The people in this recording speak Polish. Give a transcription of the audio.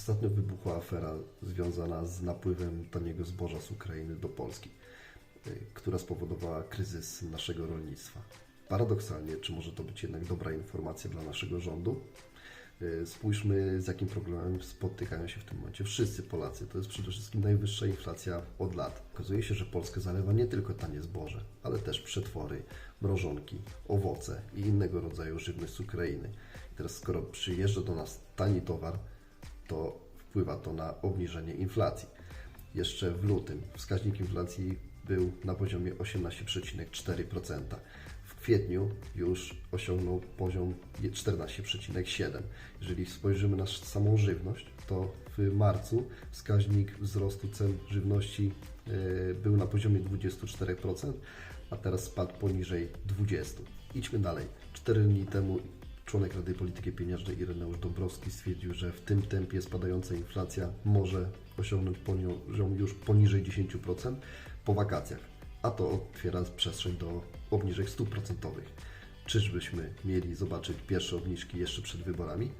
Ostatnio wybuchła afera związana z napływem taniego zboża z Ukrainy do Polski, y, która spowodowała kryzys naszego rolnictwa. Paradoksalnie, czy może to być jednak dobra informacja dla naszego rządu? Y, Spójrzmy, z jakim problemem spotykają się w tym momencie wszyscy Polacy. To jest przede wszystkim najwyższa inflacja od lat. Okazuje się, że Polskę zalewa nie tylko tanie zboże, ale też przetwory, mrożonki, owoce i innego rodzaju żywność z Ukrainy. I teraz, skoro przyjeżdża do nas tani towar, to wpływa to na obniżenie inflacji. Jeszcze w lutym wskaźnik inflacji był na poziomie 18,4%. W kwietniu już osiągnął poziom 14,7%. Jeżeli spojrzymy na samą żywność, to w marcu wskaźnik wzrostu cen żywności e, był na poziomie 24%, a teraz spadł poniżej 20%. Idźmy dalej. Cztery dni temu członek Rady Polityki Pieniężnej Ireneusz Dąbrowski stwierdził, że w tym tempie spadająca inflacja może osiągnąć poziom już poniżej 10% po wakacjach, a to otwiera przestrzeń do obniżek stóp procentowych. Czyżbyśmy mieli zobaczyć pierwsze obniżki jeszcze przed wyborami?